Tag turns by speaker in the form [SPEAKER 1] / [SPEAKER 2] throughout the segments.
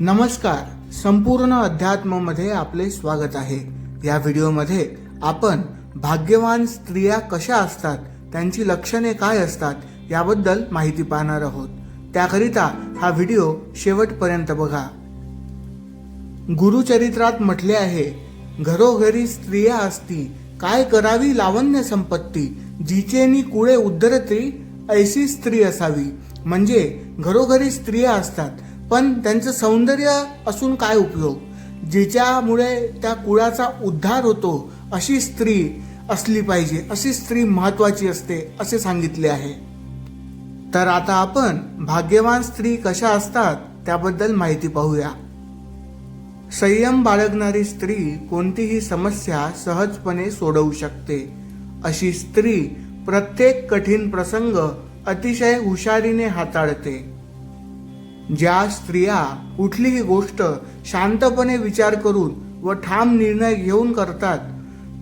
[SPEAKER 1] नमस्कार. संपूर्ण अध्यात्ममध्ये आपले स्वागत आहे. या व्हिडिओमध्ये आपण भाग्यवान स्त्रिया कशा असतात त्यांची लक्षणे काय असतात याबद्दल माहिती पाहणार आहोत. त्याकरिता हा व्हिडिओ शेवटपर्यंत बघा. गुरुचरित्रात म्हटले आहे घरोघरी स्त्रिया असती काय करावी लावण्य संपत्ती जिचेनी कुळे उद्धरती ऐशी स्त्री असावी. म्हणजे घरोघरी स्त्रिया असतात पण त्यांचं सौंदर्य असून काय उपयोग? जिच्यामुळे त्या कुळाचा उद्धार होतो अशी स्त्री असली पाहिजे अशी स्त्री महत्वाची असते असे सांगितले आहे. तर आता आपण भाग्यवान स्त्री कशा असतात त्याबद्दल माहिती पाहूया. संयम बाळगणारी स्त्री कोणतीही समस्या सहजपणे सोडवू शकते. अशी स्त्री प्रत्येक कठीण प्रसंग अतिशय हुशारीने हाताळते. ज्या स्त्रिया कुठलीही गोष्ट शांतपणे विचार करून व ठाम निर्णय घेऊन करतात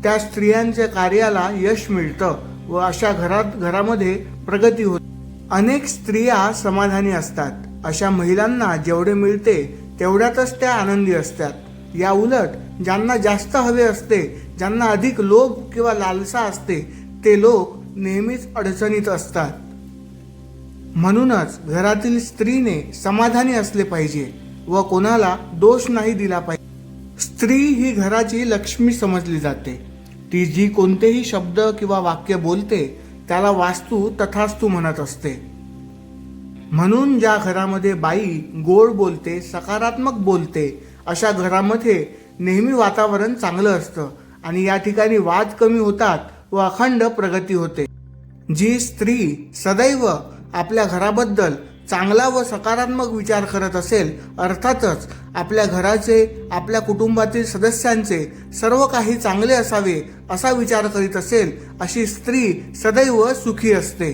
[SPEAKER 1] त्या स्त्रियांच्या कार्याला यश मिळतं व अशा घरात घरामध्ये प्रगती होते. अनेक स्त्रिया समाधानी असतात. अशा महिलांना जेवढे मिळते तेवढ्यातच त्या आनंदी असतात. या उलट ज्यांना जास्त हवे असते ज्यांना अधिक लोभ किंवा लालसा असते ते लोक नेहमीच अडचणीत असतात. म्हणूनच घरातील स्त्रीने समाधानी असले पाहिजे व कोणाला दोष नाही दिला पाहिजे. स्त्री ही घराची लक्ष्मी समजली जाते. ती जी कोणतेही शब्द किंवा वाक्य बोलते त्याला वास्तू तथास्तू म्हणत असते. म्हणून ज्या घरामध्ये बाई गोड बोलते सकारात्मक बोलते अशा घरामध्ये नेहमी वातावरण चांगलं असतं आणि या ठिकाणी वाद कमी होतात व अखंड प्रगती होते. जी स्त्री सदैव आपल्या घराबद्दल चांगला व सकारात्मक विचार करत असेल अर्थातच आपल्या घराचे आपल्या कुटुंबातील सदस्यांचे सर्व काही चांगले असावे असा विचार करीत असेल अशी स्त्री सदैव सुखी असते.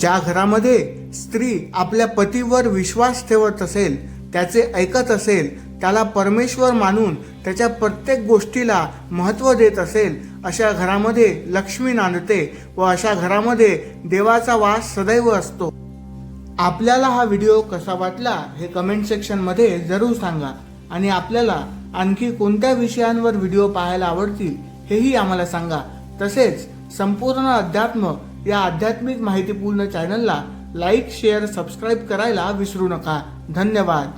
[SPEAKER 1] ज्या घरामध्ये स्त्री आपल्या पतीवर विश्वास ठेवत असेल त्याचे ऐकत असेल त्याला परमेश्वर मानून त्याच्या प्रत्येक गोष्टीला महत्त्व देत असेल अशा घरामध्ये लक्ष्मी नांदते व अशा घरामध्ये देवाचा वास सदैव असतो. आपल्याला हा व्हिडिओ कसा वाटला हे कमेंट सेक्शनमध्ये जरूर सांगा आणि आपल्याला आणखी कोणत्या विषयांवर व्हिडिओ पाहायला आवडतील हेही आम्हाला सांगा. तसेच संपूर्ण अध्यात्म या आध्यात्मिक माहितीपूर्ण चॅनलला लाईक शेअर सबस्क्राईब करायला विसरू नका. धन्यवाद.